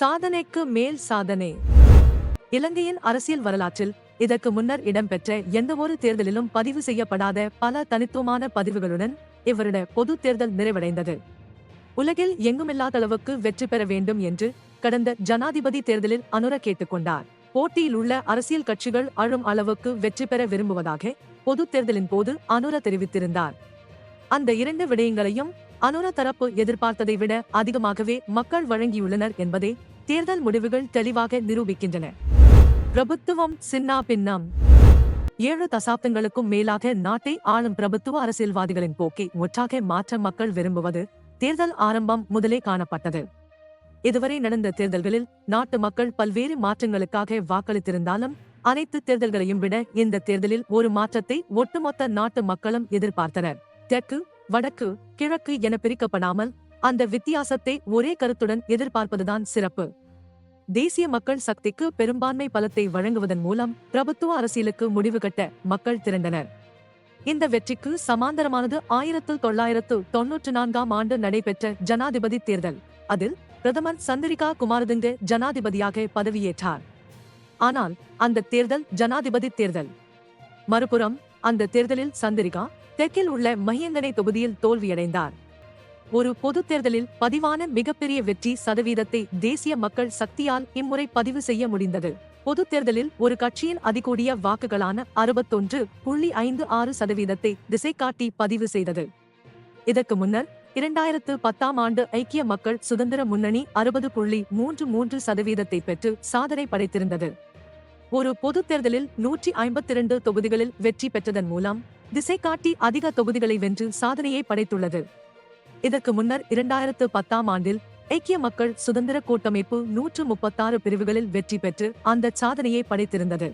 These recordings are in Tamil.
சாதனைக்கு மேல் சாதனை. இலங்கையின் அரசியல் வரலாற்றில் இதற்கு முன்னர் இடம்பெற்ற எந்தவொரு தேர்தலிலும் பதிவு செய்யப்படாத பல தனித்துவமான பதிவுகளுடன் இவருட பொது தேர்தல் நிறைவடைந்தது. உலகில் எங்குமில்லாத அளவுக்கு வெற்றி பெற வேண்டும் என்று கடந்த ஜனாதிபதி தேர்தலில் அனுர கேட்டுக்கொண்டார் போட்டியில் உள்ள அரசியல் கட்சிகள் அழும் அளவுக்கு வெற்றி பெற விரும்புவதாக பொது தேர்தலின் போது அனுர தெரிவித்திருந்தார். அந்த இரண்டு விடயங்களையும் அனுர தரப்பு எதிர்பார்த்ததை விட அதிகமாகவே மக்கள் வழங்கியுள்ளனர் என்பதை தேர்தல் முடிவுகள் தெளிவாக நிரூபிக்கின்றன. பிரபுத்துவம் சின்னா பின்னம். ஏழு தசாப்தங்களுக்கும் மேலாக நாட்டை ஆளும் பிரபுத்துவ அரசியல்வாதிகளின் போக்கை ஒற்றாக மாற்ற மக்கள் விரும்புவது தேர்தல் ஆரம்பம் முதலே காணப்பட்டது. இதுவரை நடந்த தேர்தல்களில் நாட்டு மக்கள் பல்வேறு மாற்றங்களுக்காக வாக்களித்திருந்தாலும் அனைத்து தேர்தல்களையும் விட இந்த தேர்தலில் ஒரு மாற்றத்தை ஒட்டுமொத்த நாட்டு மக்களும் எதிர்பார்த்தனர். தெற்கு வடக்கு கிழக்கு என பிரிக்கப்படாமல் அந்த வித்தியாசத்தை ஒரே கருத்துடன் எதிர்பார்ப்பதுதான் சிறப்பு. தேசிய மக்கள் சக்திக்கு பெரும்பான்மை பலத்தை வழங்குவதன் மூலம் பிரபுத்துவ அரசியலுக்கு முடிவு கட்ட மக்கள் திரண்டனர். இந்த வெற்றிக்கு சமாந்தரமானது ஆயிரத்து தொள்ளாயிரத்து தொன்னூற்று நான்காம் ஆண்டு நடைபெற்ற ஜனாதிபதி தேர்தல். அதில் பிரதமர் சந்திரிகா குமாரதுங்க ஜனாதிபதியாக பதவியேற்றார். ஆனால் அந்த தேர்தல் ஜனாதிபதி தேர்தல். மறுபுறம் அந்த தேர்தலில் சந்திரிகா தெற்கில் உள்ள மஹியந்தனை தொகுதியில் தோல்வியடைந்தார். ஒரு பொது தேர்தலில் பதிவான மிகப்பெரிய வெற்றி சதவீதத்தை தேசிய மக்கள் சக்தியால் இம்முறை பதிவு செய்ய முடிந்தது. பொது தேர்தலில் ஒரு கட்சியின் அதிகூடிய வாக்குகளான அறுபத்தொன்று புள்ளி ஐந்து ஆறு சதவீதத்தை திசை காட்டி பதிவு செய்தது. இதற்கு முன்னர் இரண்டாயிரத்து பத்தாம் ஆண்டு ஐக்கிய மக்கள் சுதந்திர முன்னணி அறுபது புள்ளி மூன்று மூன்று சதவீதத்தை பெற்று சாதனை படைத்திருந்தது. ஒரு பொதுத் தேர்தலில் நூற்றி ஐம்பத்தி இரண்டு தொகுதிகளில் வெற்றி பெற்றதன் மூலம் திசை காட்டி அதிக தொகுதிகளை வென்று சாதனையை படைத்துள்ளது. இதற்கு முன்னர் இரண்டாயிரத்து பத்தாம் ஆண்டில் ஐக்கிய மக்கள் சுதந்திர கூட்டமைப்பு நூற்று முப்பத்தாறு பிரிவுகளில் வெற்றி பெற்று அந்த சாதனையை படைத்திருந்தது.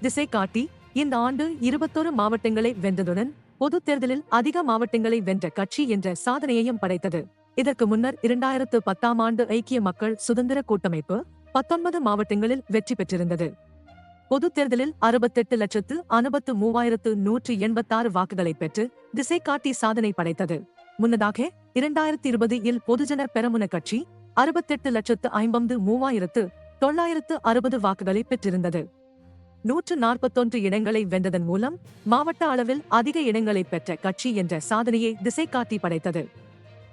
திசை காட்டி இந்த ஆண்டு இருபத்தொரு மாவட்டங்களை வென்றதுடன் பொதுத் தேர்தலில் அதிக மாவட்டங்களை வென்ற கட்சி என்ற சாதனையையும் படைத்தது. இதற்கு முன்னர் இரண்டாயிரத்து பத்தாம் ஆண்டு ஐக்கிய மக்கள் சுதந்திர கூட்டமைப்பு பத்தொன்பது மாவட்டங்களில் வெற்றி பெற்றிருந்தது. பொதுத் தேர்தலில் அறுபத்தெட்டு லட்சத்து அறுபத்து மூவாயிரத்து நூற்றி எண்பத்தாறு வாக்குகளை பெற்று திசை காட்டி சாதனை படைத்தது. முன்னதாக இரண்டாயிரத்தி இருபது இல் பொதுஜன பெரமுன கட்சி அறுபத்தெட்டு லட்சத்து ஐம்பது மூவாயிரத்து தொள்ளாயிரத்து அறுபது வாக்குகளை பெற்றிருந்தது. நூற்று நாற்பத்தொன்று இடங்களை வென்றதன் மூலம் மாவட்ட அளவில் அதிக இடங்களை பெற்ற கட்சி என்ற சாதனையை திசை காட்டி படைத்தது.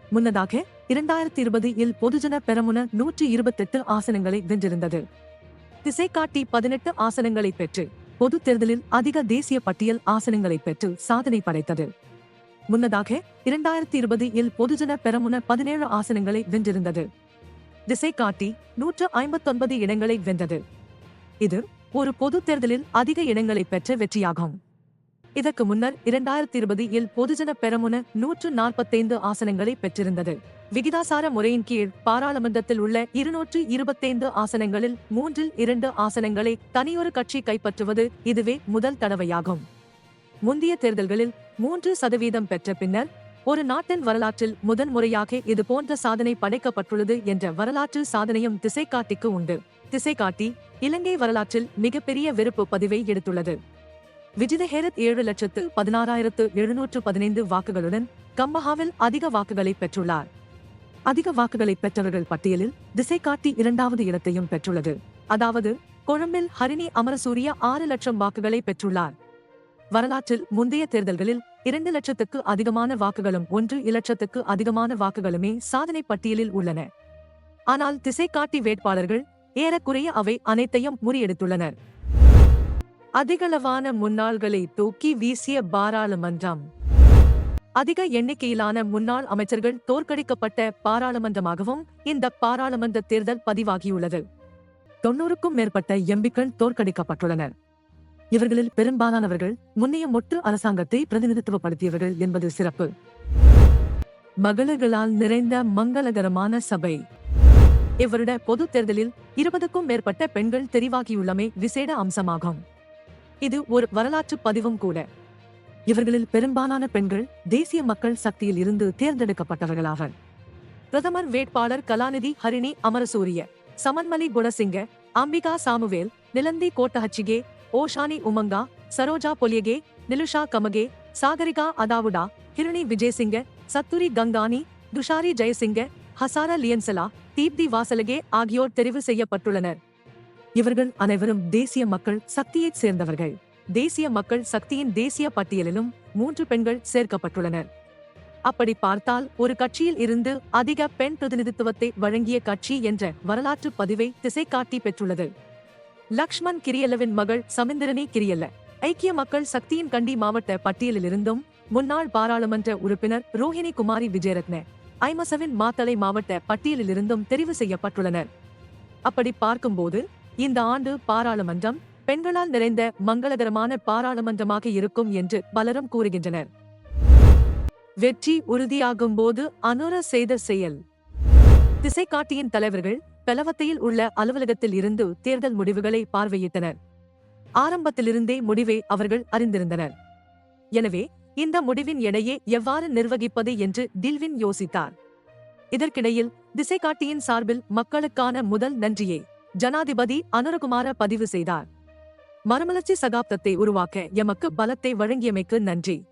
முன்னதாக இரண்டாயிரத்தி இருபது இல் பொதுஜன பெரமுன நூற்றி இருபத்தெட்டு ஆசனங்களை வென்றிருந்தது. திசை காட்டி பதினெட்டு ஆசனங்களை பெற்று பொதுத் தேர்தலில் அதிக தேசிய பட்டியல் ஆசனங்களை பெற்று சாதனை படைத்தது. முன்னதாக இரண்டாயிரத்தி இருபது இல் பொதுஜன பெரமுன பதினேழு ஆசனங்களை வென்றிருந்தது. திசை காட்டி நூற்று ஐம்பத்தொன்பது இடங்களை வென்றது. இது ஒரு பொதுத் தேர்தலில் அதிக இடங்களை பெற்ற வெற்றியாகும். இதற்கு முன்னர் இரண்டாயிரத்தி இருபது இல் பொதுஜன பெரமுன நூற்று நாற்பத்தைந்து ஆசனங்களை பெற்றிருந்தது. விகிதாசார முறையின் கீழ் பாராளுமன்றத்தில் உள்ள இருநூற்று இருபத்தைந்து ஆசனங்களில் மூன்றில் இரண்டு ஆசனங்களை தனியொரு கட்சி கைப்பற்றுவது இதுவே முதல் தடவையாகும். முந்தைய தேர்தல்களில் மூன்று சதவீதம் பெற்ற பின்னர் ஒரு நாட்டின் வரலாற்றில் முதன் முறையாக இது போன்ற சாதனை படைக்கப்பட்டுள்ளது என்ற வரலாற்று சாதனையும் திசைக்காட்டிக்கு உண்டு. திசைகாட்டி இலங்கை வரலாற்றில் மிகப்பெரிய வெறுப்பு பதிவை எடுத்துள்ளது. விஜிதஹேரத் ஏழு லட்சத்து பதினாறாயிரத்து எழுநூற்று பதினைந்து வாக்குகளுடன் கம்பஹாவில் அதிக வாக்குகளை பெற்றுள்ளார். அதிக வாக்குகளை பெற்றவர்கள் பட்டியலில் திசை காட்டி இரண்டாவது இடத்தையும் பெற்றுள்ளது. அதாவது கொழும்பில் ஹரிணி அமரசூரிய ஆறு லட்சம் வாக்குகளை பெற்றுள்ளார். வரலாற்றில் முந்தைய தேர்தல்களில் இரண்டு லட்சத்துக்கு அதிகமான வாக்குகளும் ஒன்று இலட்சத்துக்கு அதிகமான வாக்குகளுமே சாதனை பட்டியலில் உள்ளன. ஆனால் திசை காட்டி வேட்பாளர்கள் ஏறக்குறைய அவை அனைத்தையும் முறியெடுத்துள்ளனர். அதிகளவான முன்னாள்களை தூக்கி வீசிய பாராளுமன்றம். அதிக எண்ணிக்கையிலான முன்னாள் அமைச்சர்கள் தோற்கடிக்கப்பட்ட பாராளுமன்றமாகவும் இந்த பாராளுமன்ற தேர்தல் பதிவாகியுள்ளது. தொன்னூறுக்கும் மேற்பட்ட எம்பிக்கள் தோற்கடிக்கப்பட்டுள்ளனர். இவர்களில் பெரும்பாலானவர்கள் முன்னைய மொட்டு அரசாங்கத்தை பிரதிநிதித்துவப்படுத்தியவர்கள் என்பது சிறப்பு. மகளிர்களால் நிறைந்த மங்களகரமான சபை. இவருட பொதுத் தேர்தலில் இருபதுக்கும் மேற்பட்ட பெண்கள் தெரிவாகியுள்ளமை விசேட அம்சமாகும். இது ஒரு வரலாற்று பதிவும் கூட. இவர்களில் பெரும்பாலான பெண்கள் தேசிய மக்கள் சக்தியில் இருந்து தேர்ந்தெடுக்கப்பட்டவர்களாவர் பிரதமர் வேட்பாளர் கலாநிதி ஹரிணி அமரசூரிய சமன்மலி குணசிங்க அம்பிகா சாமுவேல் நிலந்தி கோட்டஹச்சிகே ஓஷானி உமங்கா சரோஜா பொலியகே நிலுஷா கமகே சாகரிகா அதாவுடா ஹிருணி விஜயசிங்க சத்துரி கங்கானி துஷாரி ஜெயசிங்க ஹசாரா லியன்சலா தீப்தி வாசலகே ஆகியோர் தெரிவு செய்யப்பட்டுள்ளனர். இவர்கள் அனைவரும் தேசிய மக்கள் சக்தியைச் சேர்ந்தவர்கள். தேசிய மக்கள் சக்தியின் தேசிய பட்டியலிலும் மூன்று பெண்கள் சேர்க்கப்பட்டுள்ளனர். அப்படி பார்த்தால் ஒரு கட்சியில் இருந்து அதிக பெண் பிரதிநிதித்துவத்தை வழங்கிய கட்சி என்ற வரலாற்று பதிவை திசை காட்டி பெற்றுள்ளது. லக்ஷ்மண் கிரியல்லவின் மகள் சமிந்திரனி கிரியல்ல. ஐக்கிய மக்கள் சக்தியின் கண்டி மாவட்ட பட்டியலிலிருந்தும் முன்னாள் பாராளுமன்ற உறுப்பினர் ரோஹிணி குமாரி விஜயரத்ன ஐமசவின் மாத்தளை மாவட்ட பட்டியலிலிருந்தும் தெரிவு செய்யப்பட்டுள்ளனர். அப்படி பார்க்கும்போது இந்த ஆண்டு பாராளுமன்றம் பெண்களால் நிறைந்த மங்களகரமான பாராளுமன்றமாக இருக்கும் என்று பலரும் கூறுகின்றனர். வெற்றி உறுதியாகும் போது அனுர செய்த செயல். திசைக்காட்டியின் தலைவர்கள் பெலவத்தையில் உள்ள அலுவலகத்தில் இருந்து தேர்தல் முடிவுகளை பார்வையிட்டனர். ஆரம்பத்திலிருந்தே முடிவை அவர்கள் அறிந்திருந்தனர். எனவே இந்த முடிவின் எடையை எவ்வாறு நிர்வகிப்பது என்று டில்வின் யோசித்தார். இதற்கிடையில் திசைக்காட்டியின் சார்பில் மக்களுக்கான முதல் நன்றியை ஜனாதிபதி அனுரகுமார பதிவு செய்தார். மரமலர்ச்சி சகாப்தத்தை உருவாக்க எமக்கு பலத்தை வழங்கியமைக்கு நன்றி.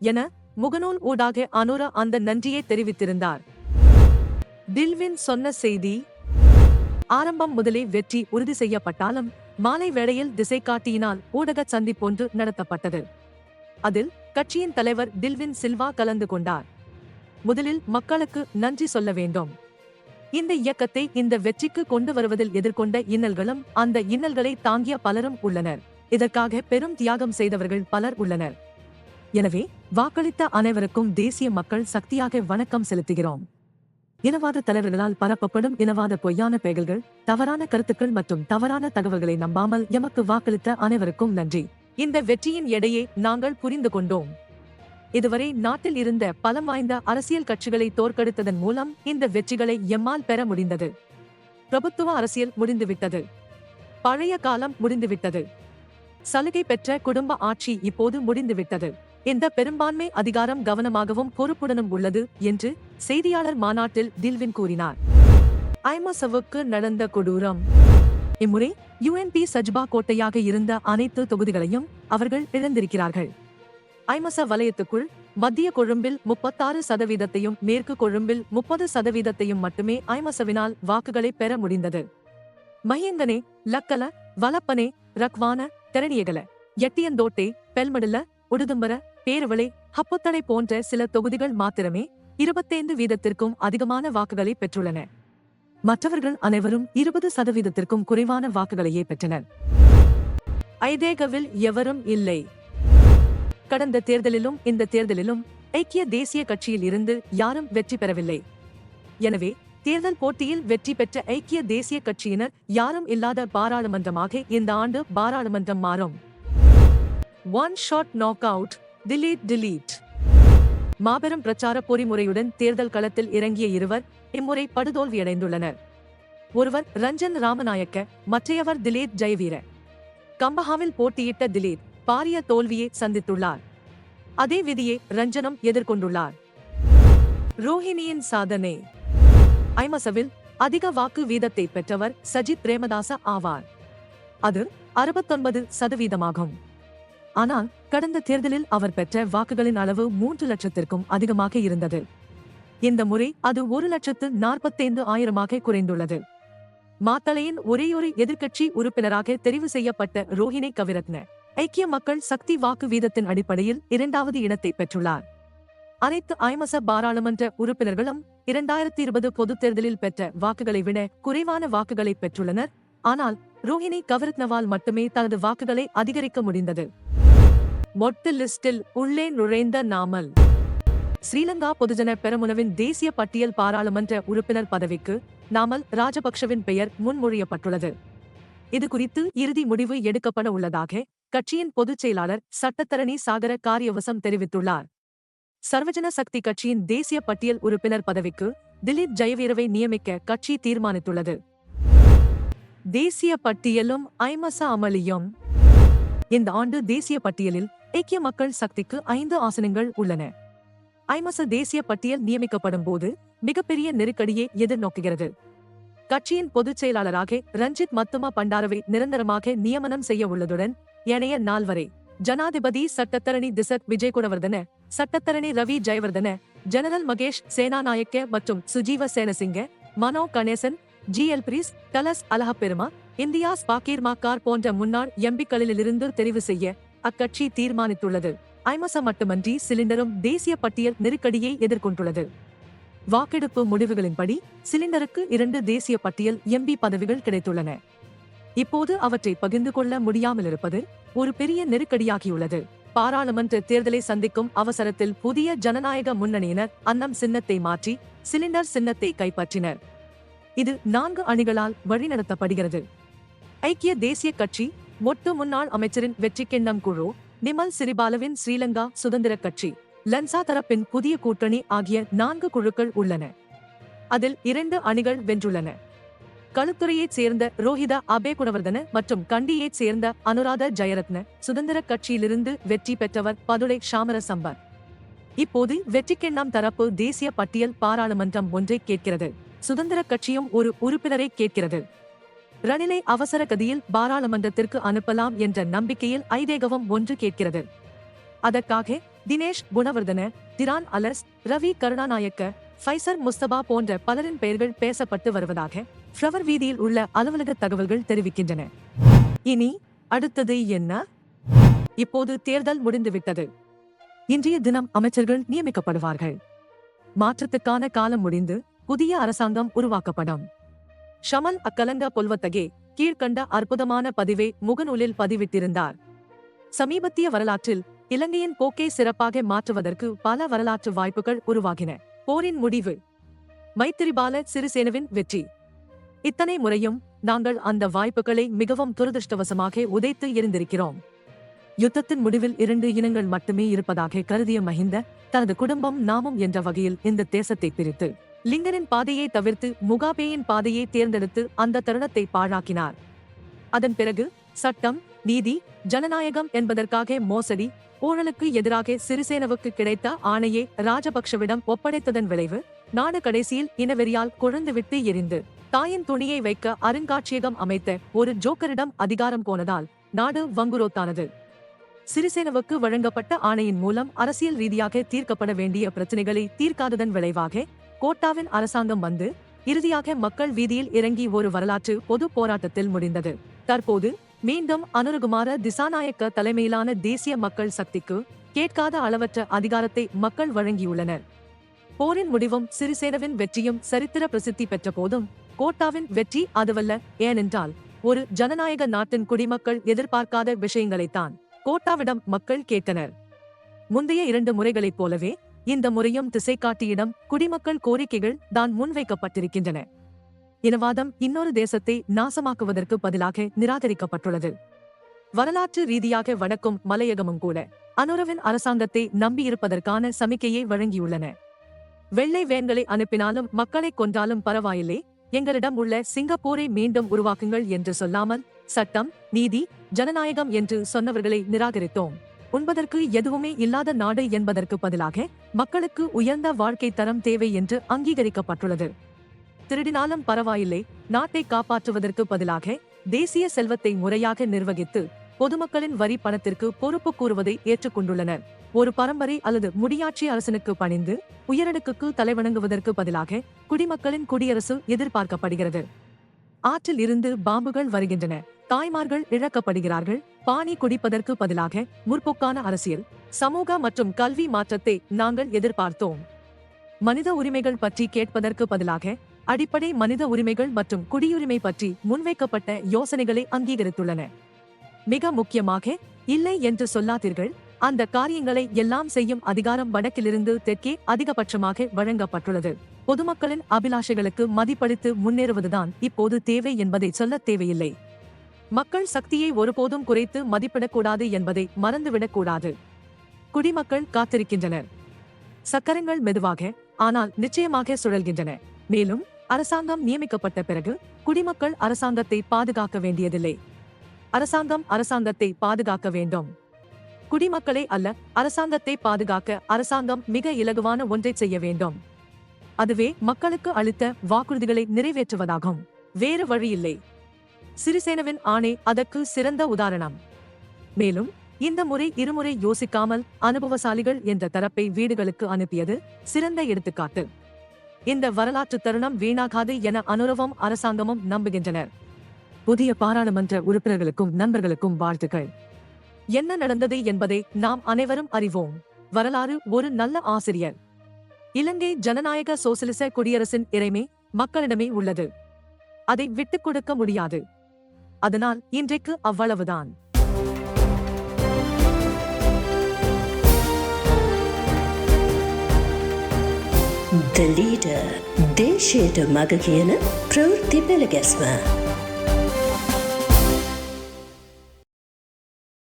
என முகநூல் ஊடாக அனுர அந்த நன்றியை தெரிவித்திருந்தார். தில்வின் சொன்ன செய்தி ஆரம்பம் முதலே வெற்றி உறுதி செய்யப்பட்டாலும் மாலை வேளையில் திசை காட்டியினால் ஊடக சந்திப்பொன்று நடத்தப்பட்டது. அதில் கட்சியின் தலைவர் தில்வின் சில்வா கலந்து கொண்டார். முதலில் மக்களுக்கு நன்றி சொல்ல வேண்டும். இந்த இயக்கத்தை இந்த வெற்றிக்கு கொண்டு வருவதில் எதிர்கொண்ட இன்னல்களும் அந்த இன்னல்களை தாங்கிய பலரும் உள்ளனர். இதற்காக பெரும் தியாகம் செய்தவர்கள் பலர் உள்ளனர். எனவே வாக்களித்த அனைவருக்கும் தேசிய மக்கள் சக்தியாக வணக்கம் செலுத்துகிறோம். இனவாத தலைவர்களால் பரப்பப்படும் இனவாத பொய்யான பெயர்கள் தவறான கருத்துக்கள் மற்றும் தவறான தகவல்களை நம்பாமல் எமக்கு வாக்களித்த அனைவருக்கும் நன்றி. இந்த வெற்றியின் எடையை நாங்கள் புரிந்து கொண்டோம். இதுவரை நாட்டில் இருந்த பலம் வாய்ந்த அரசியல் கட்சிகளை தோற்கடித்ததன் மூலம் இந்த வெற்றிகளை எம்மால் பெற முடிந்தது. பிரபுத்துவ அரசியல் முடிந்துவிட்டது. பழைய காலம் முடிந்துவிட்டது. சலுகை பெற்ற குடும்ப ஆட்சி இப்போது முடிந்துவிட்டது. இந்த பெரும்பான்மை அதிகாரம் கவனமாகவும் பொறுப்புடனும் உள்ளது என்று செய்தியாளர் மாநாட்டில் டில்வின் கூறினார். ஐமசவுக்கு நடந்த கொடூரம். இம்முறை யுஎன்பி சஜ்பா கோட்டையாக இருந்த அனைத்து தொகுதிகளையும் அவர்கள் இழந்திருக்கிறார்கள். ஐமச வலயத்துக்குள் மத்திய கொழும்பில் முப்பத்தாறு சதவீதத்தையும் மேற்கு கொழும்பில் முப்பது சதவீதத்தையும் மட்டுமே ஐமசவினால் வாக்குகளை பெற முடிந்தது. மஹிந்தனே லக்கல வலப்பனே ரக்வான தெரணியகல எட்டியந்தோட்டே பெல்மடுல உடுதும்பர பேரவளை ஹப்பத்தனை போன்ற சில தொகுதிகள் மாத்திரமே இருபத்தைந்து வீதத்திற்கும் அதிகமான வாக்குகளை பெற்றுள்ளன. மற்றவர்கள் அனைவரும் இருபது சதவீதத்திற்கும் குறைவான வாக்குகளையே பெற்றனர். ஐதேகவில் எவரும் இல்லை. கடந்த தேர்தலிலும் இந்த தேர்தலிலும் ஐக்கிய தேசிய கட்சியில் இருந்து யாரும் வெற்றி பெறவில்லை. எனவே தேர்தல் போட்டியில் வெற்றி பெற்ற ஐக்கிய தேசிய கட்சியினர் யாரும் இல்லாத பாராளுமன்றமாக இந்த ஆண்டு பாராளுமன்றம் மாறும். One shot knock out delete delete மாபெரும் பிரச்சார பொறிமுறையுடன் தேர்தல் களத்தில் இறங்கிய இருவர் இம்முறை படுதோல்வியடைந்துள்ளனர். ஒருவர் ரஞ்சன் ராமநாயக்க மற்றையவர் திலீப் ஜெயவீர. கம்பஹாவில் போட்டியிட்ட திலீப் பாரிய தோல்வியை சந்தித்துள்ளார். அதே விதியை ரஞ்சனம் எதிர்கொண்டுள்ளார். ரோஹிணியின் சாதனை. ஐமசவில் அதிக வாக்கு வீதத்தை பெற்றவர் சஜித் பிரேமதாச ஆவார். அது அறுபத்தொன்பது சதவீதமாகும். ஆனால் கடந்த தேர்தலில் அவர் பெற்ற வாக்குகளின் அளவு மூன்று லட்சத்திற்கும் அதிகமாக இருந்தது. இந்த முறை அது ஒரு லட்சத்து நாற்பத்தைந்து ஆயிரமாக குறைந்துள்ளது. மாத்தளையின் ஒரேயொரு எதிர்க்கட்சி உறுப்பினராக தெரிவு செய்யப்பட்ட ரோஹிணி கவிரத்ன. ஐக்கிய மக்கள் சக்தி வாக்கு வீதத்தின் அடிப்படையில் இரண்டாவது இடத்தை பெற்றுள்ளார். அனைத்து ஐமச பாராளுமன்ற உறுப்பினர்களும் இரண்டாயிரத்தி இருபது பொதுத் தேர்தலில் பெற்ற வாக்குகளை விட குறைவான வாக்குகளை பெற்றுள்ளனர். ஆனால் ரோஹிணி கவிரத்னவால் மட்டுமே தனது வாக்குகளை அதிகரிக்க முடிந்தது. மொட்டு லிஸ்டில் உள்ளே நுழைந்த நாமல். ஸ்ரீலங்கா பொதுஜன பெரமுனவின் தேசிய பட்டியல் பாராளுமன்ற உறுப்பினர் பதவிக்கு நாமல் ராஜபக்ஷவின் பெயர் முன்மொழியப்பட்டுள்ளது. இது குறித்து இறுதி முடிவு எடுக்கப்பட உள்ளதாக கட்சியின் பொதுச் செயலாளர் சட்டத்தரணி சாகர காரியவசம் தெரிவித்துள்ளார். சர்வஜன சக்தி கட்சியின் தேசிய பட்டியல் உறுப்பினர் பதவிக்கு திலீப் ஜெயவீரவை நியமிக்க கட்சி தீர்மானித்துள்ளது. தேசிய பட்டியலும் ஐமச அமளியும். இந்த ஆண்டு தேசிய பட்டியலில் ஐக்கிய மக்கள் சக்திக்கு ஐந்து ஆசனங்கள் உள்ளன. ஐமச தேசிய பட்டியல் நியமிக்கப்படும் போது மிகப்பெரிய நெருக்கடியை எதிர்நோக்குகிறது. கட்சியின் பொதுச் செயலாளராக ரஞ்சித் மத்துமா பண்டாரவை நிரந்தரமாக நியமனம் செய்ய உள்ளதுடன் ஏனைய நால்வரை ஜனாதிபதி சட்டத்தரணி திசத் விஜயகுணவர்தன சட்டத்தரணி ரவி ஜெயவர்தன ஜெனரல் மகேஷ் சேனாநாயக்க மற்றும் சுஜீவ சேனசிங்க மனோ கணேசன் ஜி எல் பிரீஸ் டலஸ் அலஹப்பெருமா இந்தியாஸ் பாக்கீர் மாக்கார் போன்ற முன்னாள் எம்பிக்களிலிருந்து தெரிவு செய்ய அக்கட்சி தீர்மானித்துள்ளது. ஐமச மட்டுமன்றி சிலிண்டரும் தேசிய பட்டியல் நெருக்கடியை எதிர்கொண்டுள்ளது. வாக்கெடுப்பு முடிவுகளின்படி சிலிண்டருக்கு இரண்டு தேசிய பட்டியல் எம்பி பதவிகள் கிடைத்துள்ளன. இப்போது அவற்றை பகிர்ந்து கொள்ள முடியாமல் இருப்பது ஒரு பெரிய நெருக்கடியாகியுள்ளது. பாராளுமன்ற தேர்தலை சந்திக்கும் அவசரத்தில் புதிய ஜனநாயக முன்னணியினர் அன்னம் சின்னத்தை மாற்றி சிலிண்டர் சின்னத்தை கைப்பற்றினர். இது நான்கு அணிகளால் வழிநடத்தப்படுகிறது. ஐக்கிய தேசிய கட்சி மொட்டு முன்னாள் அமைச்சரின் வெற்றிக்கெண்ணம் குழு நிமல் சிறிபாலவின் ஸ்ரீலங்கா சுதந்திர கட்சி லன்சா தரப்பின் புதிய கூட்டணி ஆகிய நான்கு குழுக்கள் உள்ளன. அதில் இரண்டு அணிகள் வென்றுள்ளன. களுத்துறையைச் சேர்ந்த ரோஹிதா அபே குணவர்தன மற்றும் கண்டியைச் சேர்ந்த அனுராதா ஜெயரத்ன சுதந்திர கட்சியிலிருந்து வெற்றி பெற்றவர் பதுளை சாமரசம்பர். இப்போது வெற்றிக்கெண்ணாம் தரப்பு தேசிய பட்டியல் பாராளுமன்றம் ஒன்றை கேட்கிறது. சுதந்திர கட்சியும் ஒரு உறுப்பினரை கேட்கிறது. ரணிலை அவசர கதியில் பாராளுமன்றத்திற்கு அனுப்பலாம் என்ற நம்பிக்கையில் ஐதேகவம் ஒன்று கேட்கிறது. அதற்காக தினேஷ் குணவர்தன திரான் அலஸ் ரவி கருணாநாயக்க ஃபைசர் முஸ்தபா போன்ற பலரின் பெயர்கள் பேசப்பட்டு வருவதாக ஃப்ளவர் வீதியில் உள்ள அலுவலக தகவல்கள் தெரிவிக்கின்றன. இனி அடுத்தது என்ன? இப்போது தேர்தல் முடிந்துவிட்டது. இன்றைய தினம் அமைச்சர்கள் நியமிக்கப்படுவார்கள். மாற்றத்துக்கான காலம் முடிந்து புதிய அரசாங்கம் உருவாக்கப்படும். ஷமல் அக்கலங்க பொல்வத்தகே கீழ்க்கண்ட அற்புதமான பதிவை முகநூலில் பதிவிட்டிருந்தார். சமீபத்திய வரலாற்றில் இலங்கையின் போக்கை சிறப்பாக மாற்றுவதற்கு பல வரலாற்று வாய்ப்புகள் உருவாகின. போரின் முடிவு. மைத்திரிபால சிறிசேனவின் வெற்றி. இத்தனை முறையும் நாங்கள் அந்த வாய்ப்புகளை மிகவும் துரதிருஷ்டவசமாக உதைத்து எரிந்திருக்கிறோம் யுத்தத்தின் முடிவில் இரண்டு இனங்கள் மட்டுமே இருப்பதாக கருதிய மஹிந்த தனது குடும்பம் நாமும் என்ற வகையில் இந்த தேசத்தை பிரித்து லிங்கனின் பாதையை தவிர்த்து முகாபேயின் பாதையை தேர்ந்தெடுத்து அந்த தருணத்தை பாழாக்கினார். அதன் பிறகு சட்டம் நீதி ஜனநாயகம் என்பதற்காக மோசடி ஊழலுக்கு எதிராக சிறிசேனவுக்கு கிடைத்த ஆணையை ராஜபக்ஷவிடம் ஒப்படைத்ததன் விளைவு நாடு கடைசியில் இனவெறியால் குழந்துவிட்டு எரிந்து தாயின் துணியை வைக்க அருங்காட்சியகம் அமைத்த ஒரு ஜோக்கரிடம் அதிகாரம் போனதால் நாடு வங்குரோத்தானது. சிறிசேனவுக்கு வழங்கப்பட்ட ஆணையின் மூலம் அரசியல் ரீதியாக தீர்க்கப்பட வேண்டிய பிரச்சனைகளை தீர்க்காததன் விளைவாக கோட்டாவின் அரசாங்கம் வந்து இறுதியாக மக்கள் வீதியில் இறங்கி ஒரு வரலாற்று பொது போராட்டத்தில் முடிந்தது. தற்போது மீண்டும் அனுருகுமார திசாநாயக்க தலைமையிலான தேசிய மக்கள் சக்திக்கு கேட்காத அளவற்ற அதிகாரத்தை மக்கள் வழங்கியுள்ளனர். போரின் முடிவும் சிறிசேனவின் வெற்றியும் சரித்திர பிரசித்தி பெற்ற போதும் கோட்டாவின் வெற்றி அதுவல்ல. ஏனென்றால் ஒரு ஜனநாயக நாட்டின் குடிமக்கள் எதிர்பார்க்காத விஷயங்களைத்தான் கோட்டாவிடம் மக்கள் கேட்டனர். முந்தைய இரண்டு முறைகளைப் போலவே இந்த முறையும் திசைக்காட்டியிடம் குடிமக்கள் கோரிக்கைகள் தான் முன்வைக்கப்பட்டிருக்கின்றன. இனவாதம் இன்னொரு தேசத்தை நாசமாக்குவதற்கு பதிலாக நிராகரிக்கப்பட்டுள்ளது. வரலாற்று ரீதியாக வடக்கும் மலையகமும் கூட அனுரவின் அரசாங்கத்தை நம்பியிருப்பதற்கான சமிக்கையை வழங்கியுள்ளன. வெள்ளை வேன்களை அனுப்பினாலும் மக்களை கொன்றாலும் பரவாயில்லை. எங்களிடம் உள்ள சிங்கப்பூரை மீண்டும் உருவாக்குங்கள் என்று சொல்லாமல் சட்டம் நீதி ஜனநாயகம் என்று சொன்னவர்களை நிராகரித்தோம். உண்பதற்கு எதுவுமே இல்லாத நாடு என்பதற்கு பதிலாக மக்களுக்கு உயர்ந்த வாழ்க்கை தரம் தேவை என்று அங்கீகரிக்கப்பட்டுள்ளது. திருடினாலும் பரவாயில்லை. நாட்டை காப்பாற்றுவதற்கு பதிலாக தேசிய செல்வத்தை முறையாக நிர்வகித்து பொதுமக்களின் வரி பணத்திற்கு பொறுப்பு கூறுவதை ஏற்றுக்கொண்டுள்ளனர். ஒரு பரம்பரை அல்லது முடியாட்சி அரசனுக்கு பணிந்து உயரடுக்குக்கு தலைவணங்குவதற்கு பதிலாக குடிமக்களின் குடியரசு எதிர்பார்க்கப்படுகிறது. ஆற்றில் இருந்து பாம்புகள் வருகின்றன. தாய்மார்கள் இழக்கப்படுகிறார்கள். பானி குடிப்பதற்கு பதிலாக முற்போக்கான அரசியல் சமூக மற்றும் கல்வி மாற்றத்தை நாங்கள் எதிர்பார்த்தோம். மனித உரிமைகள் பற்றி கேட்பதற்கு பதிலாக அடிப்படை மனித உரிமைகள் மற்றும் குடியுரிமை பற்றி முன்வைக்கப்பட்ட யோசனைகளை அங்கீகரித்துள்ளன. மிக முக்கியமாக இல்லை என்று சொல்லாதீர்கள். அந்த காரியங்களை எல்லாம் செய்யும் அதிகாரம் வடக்கிலிருந்து தெற்கே அதிகபட்சமாக வழங்கப்பட்டுள்ளது. பொதுமக்களின் அபிலாஷைகளுக்கு மதிப்பளித்து முன்னேறுவதுதான் இப்போது தேவை என்பதை சொல்லத் தேவையில்லை. மக்கள் சக்தியை ஒருபோதும் குறைத்து மதிப்பிடக்கூடாது என்பதை மறந்துவிடக்கூடாது. குடிமக்கள் காத்திருக்கின்றனர். சக்கரங்கள் மெதுவாக ஆனால் நிச்சயமாக சுழல்கின்றன. மேலும் அரசாங்கம் நியமிக்கப்பட்ட பிறகு குடிமக்கள் அரசாங்கத்தை பாதுகாக்க வேண்டியதில்லை. அரசாங்கம் அரசாங்கத்தை பாதுகாக்க வேண்டும். குடிமக்களை அல்ல அரசாங்கத்தை பாதுகாக்க அரசாங்கம் மிக இலகுவான ஒன்றை செய்ய வேண்டும். அதுவே மக்களுக்கு அளித்த வாக்குறுதிகளை நிறைவேற்றுவதாகும். வேறு வழியில்லை. சிறிசேனவின் ஆணை அதற்கு சிறந்த உதாரணம். மேலும் இந்த முறை இருமுறை யோசிக்காமல் அனுபவசாலிகள் என்ற தரப்பை வீடுகளுக்கு அனுப்பியது சிறந்த எடுத்துக்காட்டு. இந்த வரலாற்று தருணம் வீணாகாது என அனுரவம் அரசாங்கமும் நம்புகின்றனர். புதிய பாராளுமன்ற உறுப்பினர்களுக்கும் நண்பர்களுக்கும் வாழ்த்துக்கள். என்ன நடந்தது என்பதை நாம் அனைவரும் அறிவோம். வரலாறு ஒரு நல்ல ஆசிரியர். இலங்கை ஜனநாயக சோசியலிச குடியரசின் இறைமை மக்களிடமே உள்ளது. அதை விட்டுக் கொடுக்க முடியாது. அதனால் இன்றைக்கு அவ்வளவுதான். The leader දේශයට මග කියන ප්‍රවෘත්ති පෙළගැස්ම